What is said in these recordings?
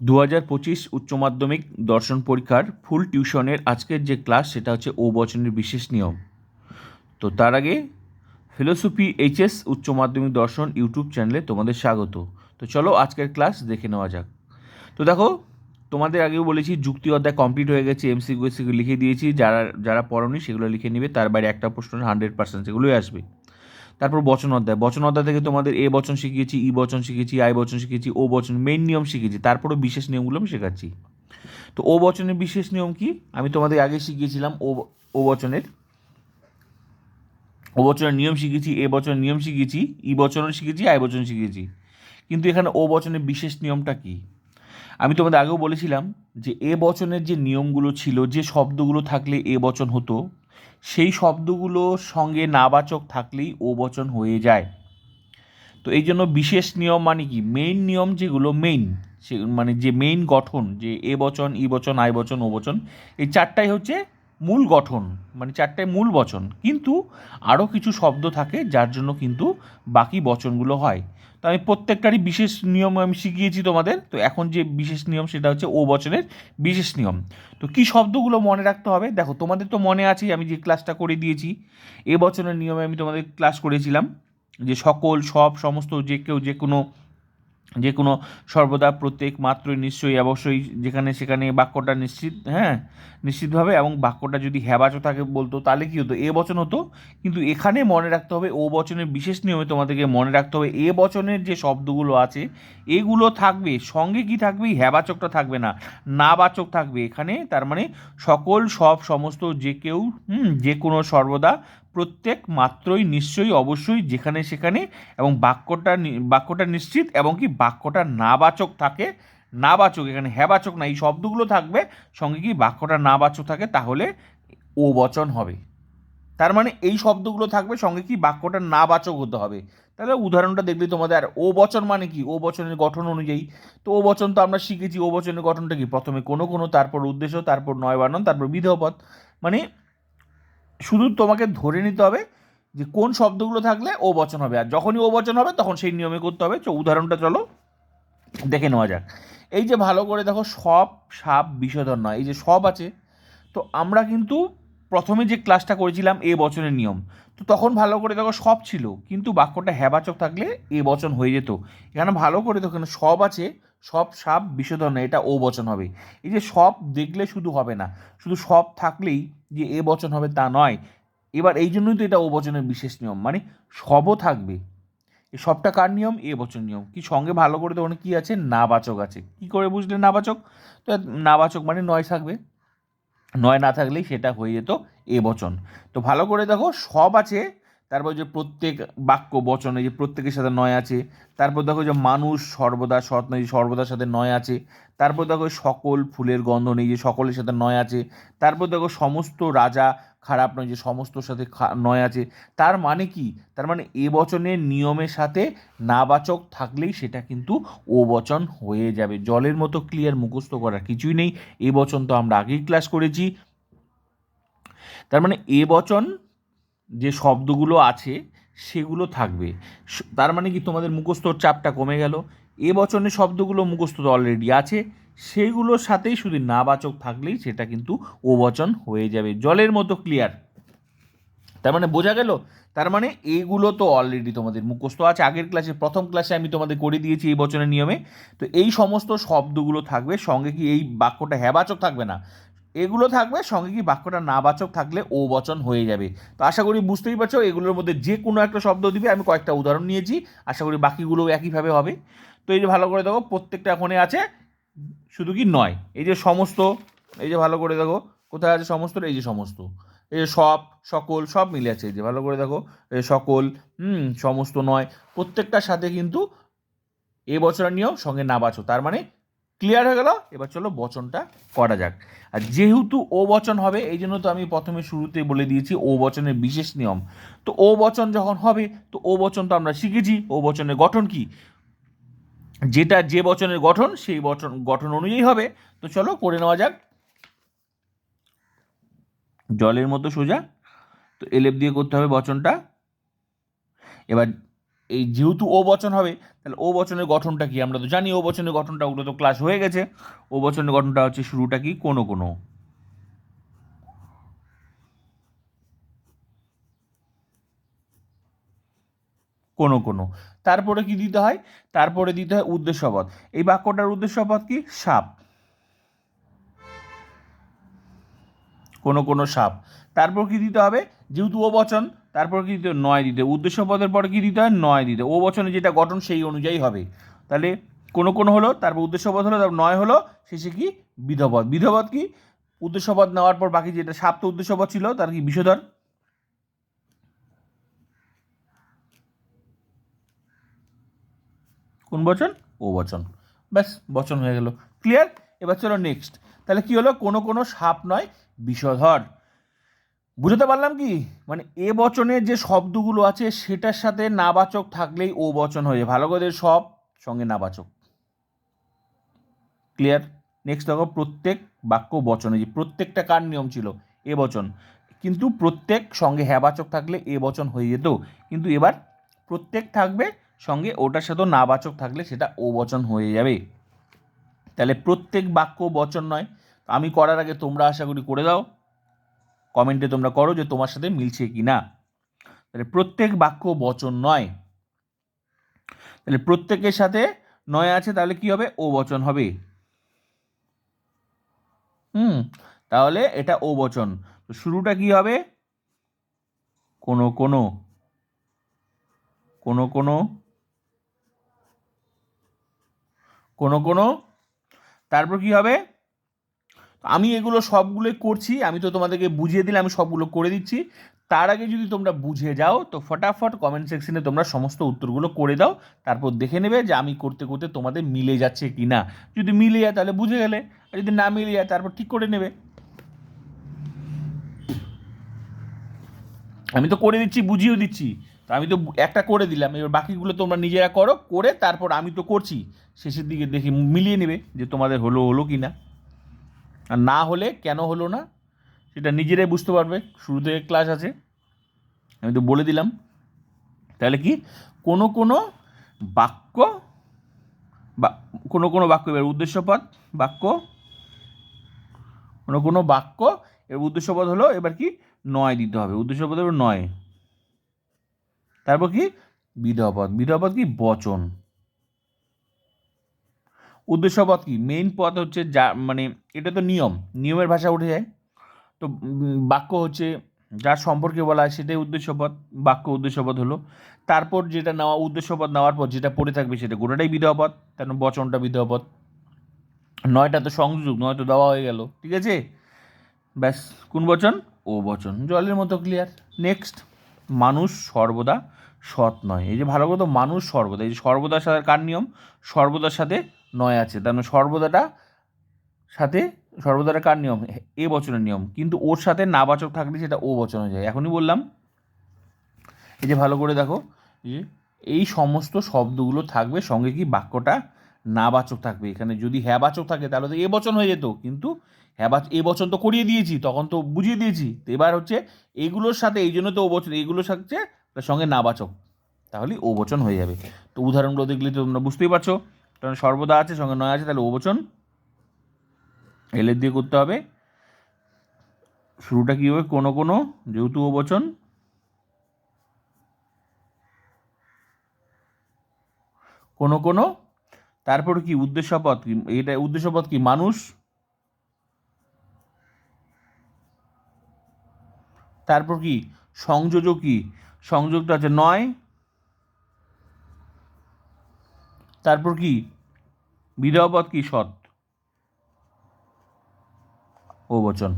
দু হাজার পঁচিশ উচ্চ মাধ্যমিক দর্শন পরীক্ষার ফুল টিউশনের আজকের যে ক্লাস, সেটা হচ্ছে ও বচনের বিশেষ নিয়ম। তো তার আগে ফিলোসফি এইচএস উচ্চ মাধ্যমিক দর্শন ইউটিউব চ্যানেলে তোমাদের স্বাগত। তো চলো আজকের ক্লাস দেখে নেওয়া যাক। তো দেখো, তোমাদের আগেও বলেছি, যুক্তি অধ্যায় কমপ্লিট হয়ে গেছে এমসিকিউ এসিকিউ লিখে দিয়েছি, যারা যারা পড়নি সেগুলো লিখে নেবে, তার বাইরে একটা প্রশ্ন হান্ড্রেড পার্সেন্ট সেগুলোই আসবে। তারপর বচন অধ্যায়। বচন অধ্যায় থেকে তোমাদের এ বচন শিখিয়েছি, ই বচন শিখেছি আই বচন শিখেছি ও বচন মেইন নিয়ম শিখেছি তারপরও বিশেষ নিয়মগুলো আমি শেখাচ্ছি। তো ও বচনের বিশেষ নিয়ম কি? আমি তোমাদের আগে শিখিয়েছিলাম ও ও বচনের। ও বচনের নিয়ম শিখেছি এ বচনের নিয়ম শিখেছি ই বচনও শিখেছি আই বচন শিখেছি কিন্তু এখানে ও বচনের বিশেষ নিয়মটা কি? আমি তোমাদের আগেও বলেছিলাম যে, এ বচনের যে নিয়মগুলো ছিল, যে শব্দগুলো থাকলে এ বচন হতো সেই শব্দগুলো সঙ্গে নাবাচক থাকলেই ও বচন হয়ে যায়। তো এই জন্য বিশেষ নিয়ম মানে কি? মেইন নিয়ম যেগুলো মেইন সে মানে যে মেইন গঠন, যে এ বচন ই বচন আই বচন ও বচন এই চারটাই হচ্ছে মূল গঠন মানে চারটাই মূল বচন। কিন্তু আরও কিছু শব্দ থাকে যার জন্য কিন্তু বাকি বচনগুলো হয়। তো আমি প্রত্যেকটারই বিশেষ নিয়ম আমি শিখিয়েছি তোমাদের। তো এখন যে বিশেষ নিয়ম সেটা হচ্ছে ও বচনের বিশেষ নিয়ম। তো কি শব্দগুলো মনে রাখতে হবে? দেখো, তোমাদের তো মনে আছেই, আমি যে ক্লাসটা করে দিয়েছি, এ বচনের নিয়মে আমি তোমাদের ক্লাস করেছিলাম যে সকল, সব, সমস্ত যে কেউ যে কোনো যে কোনো সর্বদা প্রত্যেক মাত্রই নিশ্চয়ই অবশ্যই যেখানে সেখানে বাক্যটা নিশ্চিত হ্যাঁ নিশ্চিতভাবে এবং বাক্যটা যদি হ্যাবাচক থাকে বলতো তাহলে কী হতো? এ বচন হতো, কিন্তু এখানে মনে রাখতে হবে ও বচনের বিশেষ নিয়মে তোমাদেরকে মনে রাখতে হবে এ বচনের যে শব্দগুলো আছে, এগুলো থাকবে, সঙ্গে কি থাকবে? হ্যাবাচকটা থাকবে না, নাবাচক থাকবে এখানে, তার মানে সকল সব সমস্ত যে কেউ যে কোনো সর্বদা প্রত্যেক মাত্রই নিশ্চয়ই অবশ্যই যেখানে সেখানে এবং বাক্যটা বাক্যটা নিশ্চিত এবং কি বাক্যটা নাবাচক থাকে, নাবাচক এখানে হ্যাবাচক না, এই শব্দগুলো থাকবে, সঙ্গে কি বাক্যটা নাবাচক থাকে তাহলে ও বচন হবে। তার মানে এই শব্দগুলো থাকবে, সঙ্গে কি বাক্যটা নাবাচক হতে হবে। তাহলে উদাহরণটা দেখলে তোমাদের, আর ও বচন মানে কি? ও বচনের গঠন অনুযায়ী। তো ও বচন তো আমরা শিখেছি, ও বচনের গঠনটা কি? প্রথমে কোনো কোনো, তারপর উদ্দেশ্য, তারপর নয় বানন, তারপর বিধেয়পদ মানে শুধু তোমাকে ধরে নিতে হবে যে কোন শব্দগুলো থাকলে ও বচন হবে। আর যখনই ও বচন হবে, তখন সেই নিয়মে করতে হবে। তো উদাহরণটা চলো, দেখে নেওয়া যাক। এই যে ভালো করে দেখো, সব সাপ বিষধর নয়। এই যে সব আছে, তো আমরা কিন্তু প্রথমে যে ক্লাসটা করেছিলাম এ বচনের নিয়ম, তো তখন ভালো করে দেখো সব ছিল। কিন্তু বাক্যটা হ্যাবাচক থাকলে এ বচন হয়ে যেত। এখানে ভালো করে দেখো সব আছে সব সাপ বিষধর নয় এটা ও বচন হবে। এই যে সব দেখলে শুধু হবে না, শুধু সব থাকলেই যে এ বচন হবে তা নয়, এবার এই জন্যই তো এটা ও বচনের বিশেষ নিয়ম। মানে সবও থাকবে। এই সবটা কার নিয়ম? এ বচন নিয়ম। কি সঙ্গে ভালো করে তখন কি আছে? নাবাচক আছে। কি করে বুঝলে নাবাচক? তো নাবাচক মানে নয় থাকবে। নয় না থাকলেই সেটা হয়ে যেত এ বচন। তো ভালো করে দেখো, সব আছে তারপর যে প্রত্যেক বাক্য বচনে যে প্রত্যেকের সাথে নয় আছে, তারপর দেখো যে মানুষ সর্বদা সৎ নয় সর্বদার সাথে নয় আছে, তারপর দেখো সকল ফুলের গন্ধ নেই যে সকলের সাথে নয় আছে, তারপর দেখো সমস্ত রাজা খারাপ নয় যে সমস্তর সাথে নয় আছে, তার মানে কি? তার মানে এ বচনের নিয়মের সাথে নাবাচক থাকলেই সেটা কিন্তু ও বচন হয়ে যাবে। জলের মতো ক্লিয়ার মুখস্থ করার কিছুই নেই, এ বচন তো আমরা আগেই ক্লাস করেছি। তার মানে এ বচন যে শব্দগুলো আছে, সেগুলো থাকবে। তার মানে কি তোমাদের মুখস্থর চাপটা কমে গেল। এ বচনের শব্দগুলো মুখস্থ তো অলরেডি আছে। সেইগুলোর সাথেই শুধু নাবাচক থাকলেই সেটা কিন্তু ও বচন হয়ে যাবে। জলের মতো ক্লিয়ার তার মানে বোঝা গেল? তার মানে এইগুলো তো অলরেডি তোমাদের মুখস্থ আছে। আগের ক্লাসে প্রথম ক্লাসে আমি তোমাদের করে দিয়েছি এই বচনের নিয়মে। তো এই সমস্ত শব্দগুলো থাকবে। সঙ্গে কি এই বাক্যটা হ্যাবাচক থাকবে না? এগুলো থাকবে, সঙ্গে কি বাক্যটা নাবাচক থাকলে ও বচন হয়ে যাবে। তো আশা করি বুঝতেই পারছ, এগুলোর মধ্যে যে কোনো একটা শব্দ দিবে, আমি কয়েকটা উদাহরণ নিয়েছি, আশা করি বাকিগুলো একইভাবে হবে। তো এই যে ভালো করে দেখো, প্রত্যেকটা ওখানে আছে, শুধু কি নয়, এই যে সমস্ত, এই যে ভালো করে দেখো, কোথায় আছে সমস্ত, এই যে সমস্ত। এই যে সব, সকল, সব মিলে আছে, এই যে ভালো করে দেখো, এই সকল, হুম, সমস্ত নয়, প্রত্যেকটার সাথে কিন্তু এ বছরের নিয়ম, সঙ্গে না বাছো তার মানে ক্লিয়ার হয়ে গেল? এবার চলো বচনটা করা যাক। আর যেহেতু ও বচন হবে, এই জন্য তো আমি প্রথমে শুরুতে বলে দিয়েছি ও বচনের বিশেষ নিয়ম। তো ও বচন যখন হবে, তো ও বচন তো আমরা শিখেছি, ও বচনের গঠন কি? যেটা যে বচনের গঠন, সেই বচন, গঠন অনুযায়ী হবে। তো চলো করে নেওয়া যাক। জলের মতো সোজা। তো এলেপ দিয়ে করতে হবে বচনটা। এবার এই যেহেতু ও বচন হবে, তাহলে ও বচনের গঠনটা কি? আমরা তো জানি ও বচনের গঠনটা, ওগুলো তো ক্লাস হয়ে গেছে। ও বচনের গঠনটা হচ্ছে শুরুটা কি? কোনো কোনো। কোনো কোনো। তারপরে কি দিতে হয়? তারপরে দিতে হয় উদ্দেশ্যপদ এই বাক্যটার উদ্দেশ্যপদ কি? সাপ। কোনো কোনো সাপ। তারপর কি দিতে হবে? যেহেতু ও বচন তারপর কি দিতে? নয় দিতে। উদ্দেশ্য পদের পরে কি দিতে হয়? নয় দিতে ও বচনে যেটা গঠন সেই অনুযায়ী হবে। তাহলে কোনো কোনো হলো? তারপর উদ্দেশ্যপদ হলো, তারপর নয় হলো, শেষে কি? বিধপদ। বিধপদ কি? উদ্দেশ্যপদ নেওয়ার পর বাকি যেটা সাপ তো উদ্দেশ্যপদ ছিল, তার কি? বিষধর কোন বচন? ও বচন। ব্যাস, বচন হয়ে গেল। ক্লিয়ার? এবার চলো নেক্সট তাহলে কি হলো? কোনো কোনো সাপ নয় বিষধর বুঝতে পারলাম কি? মানে এ বচনের যে শব্দগুলো আছে, সেটার সাথে নাবাচক থাকলেই ও বচন হয়ে ভালো করে সব সঙ্গে নাবাচক। ক্লিয়ার নেক্সট দেখো প্রত্যেক বাক্য বচনে, যে প্রত্যেকটা কার নিয়ম ছিল? এ বচন। কিন্তু প্রত্যেক সঙ্গে হ্যাবাচক থাকলে এ বচন হয়ে যেত। কিন্তু এবার প্রত্যেক থাকবে, সঙ্গে ওটার সাথেও নাবাচক থাকলে সেটা ও বচন হয়ে যাবে। তাহলে প্রত্যেক বাক্য বচন নয়। আমি করার আগে তোমরা আশা করি করে দাও। কমেন্টে তোমরা করো যে তোমার সাথে মিলছে কি না তাহলে প্রত্যেক বাক্য বচন নয়। তাহলে প্রত্যেকের সাথে নয় আছে, তাহলে কি হবে? ও বচন হবে। হুম, তাহলে এটা ও বচন। তো শুরুটা কি হবে? কোনো কোনো। কোনো কোনো। কোনো কোনো। তারপর কি হবে? আমি এগুলো সবগুলোই করছি, আমি তো তোমাদেরকে বুঝিয়ে দিলে আমি সবগুলো করে দিচ্ছি। তার আগে যদি তোমরা বুঝে যাও, তো ফটাফট কমেন্ট সেকশনে তোমরা সমস্ত উত্তরগুলো করে দাও, তারপর দেখে নেবে যে আমি করতে করতে তোমাদের মিলে যাচ্ছে কি না যদি মিলে যায় তাহলে বুঝে গেলে, আর যদি না মিলে যায় তারপর ঠিক করে নেবে। আমি তো করে দিচ্ছি, বুঝিয়েও দিচ্ছি। তো আমি তো একটা করে দিলাম, এবার বাকিগুলো তোমরা নিজেরা করো, করে তারপর আমি তো করছি। শেষের দিকে দেখি মিলিয়ে নেবে যে তোমাদের হলো হলো কি না আর না হলে কেন হলো না, সেটা নিজেরাই বুঝতে পারবে শুরু থেকে ক্লাস আছে। আমি তো বলে দিলাম। তাহলে কি? কোনো কোনো বাক্য বা কোনো কোনো বাক্য, এবার উদ্দেশ্যপদ, বাক্য। কোনো কোনো বাক্য, এবার উদ্দেশ্যপদ হলো, এবার কি? নয় দিতে হবে। উদ্দেশ্যপদ হলো নয়। তারপর কি? বিধপদ। বিধপদ কি? বচন। উদ্দেশ্যপদ কি? মেইন পদ হচ্ছে যা মানে এটা তো নিয়ম। নিয়মের ভাষা উঠে যায়। তো বাক্য হচ্ছে যার সম্পর্কে বলা হয় সেটাই উদ্দেশ্যপদ বাক্য উদ্দেশ্যপদ হলো, তারপর যেটা নেওয়া উদ্দেশ্যপদ নেওয়ার পর যেটা পড়ে থাকবে সেটা। গোটাটাই বিধপদ কেন বচনটা বিধপদ নয়টা তো সংযোগ, নয় তো দেওয়া হয়ে গেল, ঠিক আছে? ব্যাস, কোন বচন? ও বচন। জলের মতো ক্লিয়ার নেক্সট মানুষ সর্বদা সৎ নয় এই যে ভালো কথা মানুষ সর্বদা। এই যে সর্বদার সাথে কার নিয়ম? সর্বদার সাথে নয় আছে। তার মানে সর্বদাটা সাথে সর্বদাটা কার নিয়ম? এ বচনের নিয়ম। কিন্তু ওর সাথে নাবাচক থাকলে সেটা ও বচন হয়ে যায়। এখনই বললাম। এই যে ভালো করে দেখো যে এই সমস্ত শব্দগুলো থাকবে, সঙ্গে কি বাক্যটা? নাবাচক থাকবে। এখানে যদি হ্যাবাচক থাকে, তাহলে তো এ বচন হয়ে যেত। কিন্তু হ্যাবাচ, এ বচন তো করিয়ে দিয়েছি, তখন তো বুঝিয়ে দিয়েছি। তো এবার হচ্ছে এগুলোর সাথে, এই জন্য তো ও বচন, এগুলোর সাথে সঙ্গে নাবাচক। তাহলে ও বচন হয়ে যাবে। তো উদাহরণগুলো দেখলে তো তোমরা বুঝতেই পারছ। কারণ সর্বদা আছে, সঙ্গে নয় আছে, তাহলে ও বচন এলের দিয়ে করতে হবে। শুরুটা কী হবে? কোনো কোনো, যেহেতু ও বচন কোনো কোনো, তারপর কি উদ্দেশ্যপদ কি? এটা উদ্দেশ্যপদ কি? মানুষ। তারপর কি? সংযোজক কি? সংযোগটা আছে নয়। তারপর কি? বিধবপদ কি সৎ? ও বচন।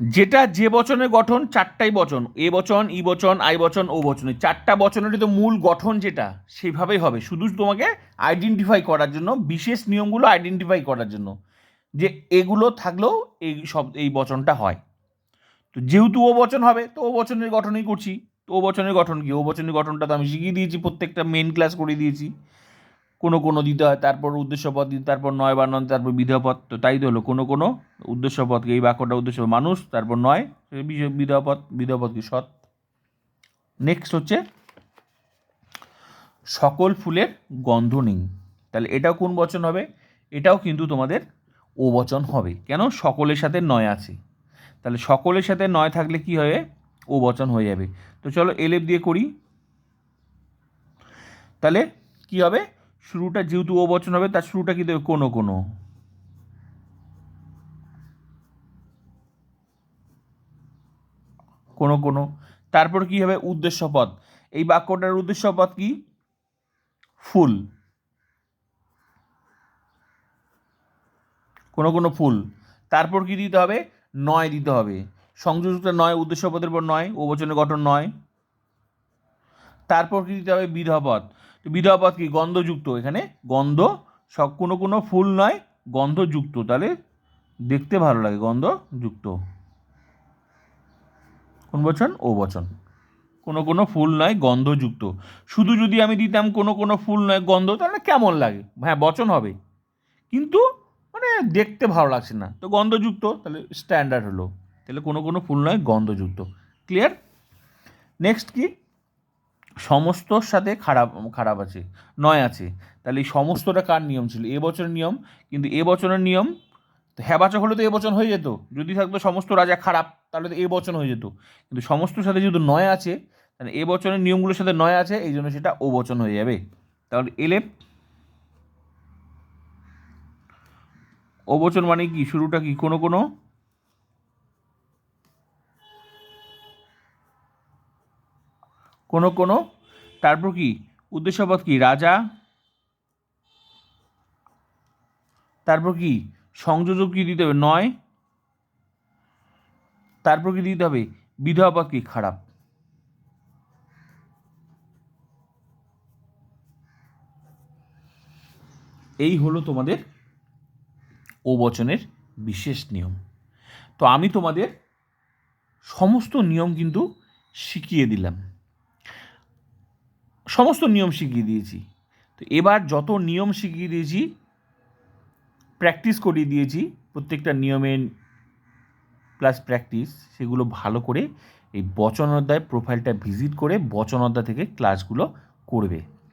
যেটা যে বচনের গঠন, চারটাই বচন। এ বচন, ই বচন, আই বচন, ও বচন। চারটা বচনেরই তো মূল গঠন যেটা সেইভাবেই হবে। শুধু তোমাকে আইডেন্টিফাই করার জন্য, বিশেষ নিয়মগুলো আইডেন্টিফাই করার জন্য, যে এগুলো থাকলেও এই সব, এই বচনটা হয়। তো যেহেতু ও বচন হবে, তো ও বচনের গঠনই করছি। তো ও বচনের গঠন কি? ও বচনের গঠনটা তো আমি শিখিয়ে দিয়েছি, প্রত্যেকটা মেন ক্লাস করে দিয়েছি। কোনো কোনো দিতে হয় তারপর উদ্দেশ্যপদ দিতে তারপর নয় বা বানান, তারপর বিধপদ তো তাই তো হলো। কোনো কোনো উদ্দেশ্যপদকে এই বাক্যটা উদ্দেশ্য মানুষ, তারপর নয় বিধপদ বিধপদ কি সৎ? নেক্সট হচ্ছে সকল ফুলের গন্ধ নেই। তাহলে এটাও কোন বচন হবে? এটাও কিন্তু তোমাদের ও বচন হবে। কেন? সকলের সাথে নয় আছে। তাহলে সকলের সাথে নয় থাকলে কি হবে? ও বচন হয়ে যাবে। তো চলো এলেপ দিয়ে করি। তাহলে কি হবে? শুরুটা যেহেতু ও বচন হবে, তার শুরুটা কি দেবে কোনো কোনো। কোনো কোনো। তারপর কি হবে? উদ্দেশ্য পদ এই বাক্যটার উদ্দেশ্য পদ কি? ফুল। কোনো কোনো ফুল। তারপর কি দিতে হবে? নয় দিতে হবে। সংযোজকটা নয় উদ্দেশ্য পদের পর নয় বচনের গঠন নয়। তারপর কি দিতে হবে? বিধবা পদ তো বিধবা পদ কি? গন্ধযুক্ত। এখানে গন্ধ সব কোনো কোনো ফুল নয়, গন্ধযুক্ত। তাহলে দেখতে ভালো লাগে, গন্ধযুক্ত। কোন বচন? ও বচন। কোনো কোনো ফুল নয়, গন্ধযুক্ত। শুধু যদি আমি দিতাম কোনো কোনো ফুল নয়, গন্ধ, তাহলে কেমন লাগে? হ্যাঁ বচন হবে। কিন্তু মানে দেখতে ভালো লাগছে না। তো গন্ধযুক্ত, তাহলে স্ট্যান্ডার্ড হলো। তাহলে কোনো কোনো ফুল নয়, গন্ধযুক্ত। ক্লিয়ার নেক্সট কি? সমস্তর সাথে খারাপ খারাপ আছে, নয় আছে। তাহলে এই সমস্তটা কার নিয়ম ছিল? এ বছরের নিয়ম, কিন্তু এ বছরের নিয়ম, তো হ্যাবাচক হলে তো এ বচন হয়ে যেত। যদি থাকতো সমস্ত রাজা খারাপ, তাহলে তো এ বচন হয়ে যেত। কিন্তু সমস্তর সাথে যেহেতু নয় আছে, তাহলে এ বচনের নিয়মগুলোর সাথে নয় আছে, এই জন্য সেটা ও বচন হয়ে যাবে। তাহলে এলে ও বচন মানে কি? শুরুটা কি? কোনো কোনো? কোনো কোনো। তারপর কি? উদ্দেশ্যপদ কি? রাজা। তারপর কি? সংযোজক কি দিতে হবে? নয়। তারপর কি দিতে হবে? বিধবা পদ কি? খারাপ। এই হলো তোমাদের ও বচনের বিশেষ নিয়ম। তো আমি তোমাদের সমস্ত নিয়ম কিন্তু শিখিয়ে দিলাম। সমস্ত নিয়ম শিখিয়ে দিয়েছি। তো এবার যত নিয়ম শিখিয়ে দিয়েছি প্র্যাকটিস করিয়ে দিয়েছি, প্রত্যেকটা নিয়মের প্লাস প্র্যাকটিস সেগুলো ভালো করে এই বচন অধ্যায় প্রোফাইলটা ভিজিট করে বচন থেকে ক্লাসগুলো করবে।